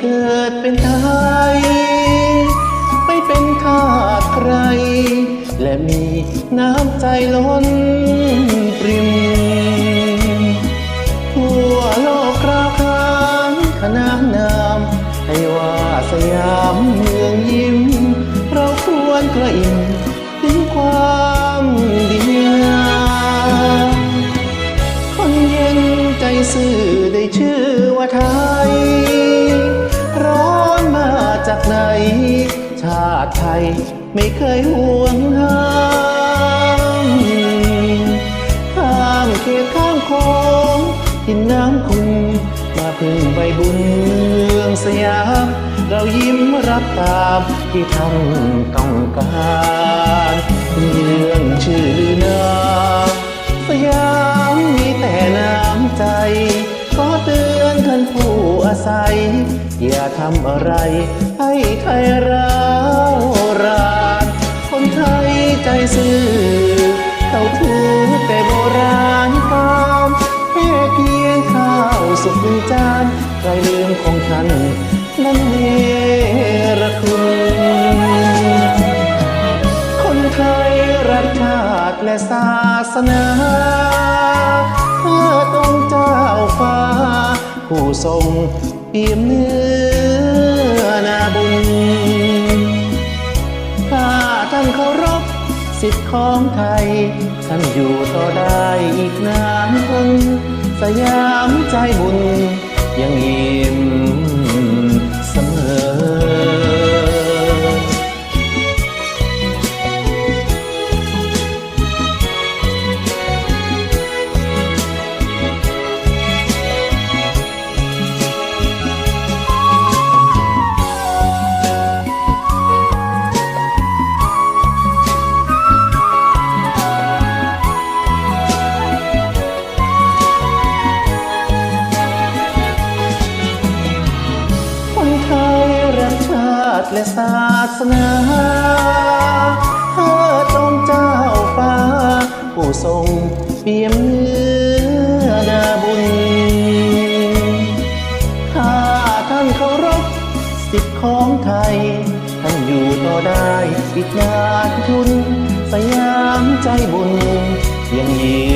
เกิดเป็นไทย ไม่เป็นทาสใคร และมีน้ำใจล้นปริม ทั่วโลกกราวขานขนานนามให้ว่าสยามเมืองยิ้ม เราควรกระอิ่มถึงความดีงามคนเย็นใจซื่อได้ชื่อว่าไทย ติไทยไม่เคยห่วงห้ามข้ามเขตข้ามโค้งทินน้ำคุณมาพึ่งใบบุญเมืองสยาม เรายิ้มรับตามที่ท่านต้องการเรื่องชื่อลือนาสยามมีแต่น้ำใจขอเตือนท่านผู้อาศัย อย่าทำอะไรให้ไทยร้าว รานคนไทยใจซื่อเขาถือแต่โบราณความแค่เพียงข้าวสุกหนึ่งจานใครลืมของท่านนั้นเนรคุณ คนไทยรักชาติและศาสนาเพื่อต้องเจ้าฟ้า ผู้ทรงเปี่ยมเนื้อ สิทธิ์ของไทยท่านอยู่ต่อได้อีกนานคน สยามใจบุญยังมี ติและศาสนาเธอตรงเจ้าฟ้า ผู้ทรงเปี่ยมเนื้อนาบุญถ้าท่านเคารพสิทธิของไทย ท่านอยู่ต่อได้อีกนานทุน สยามใจบุญยังยิ้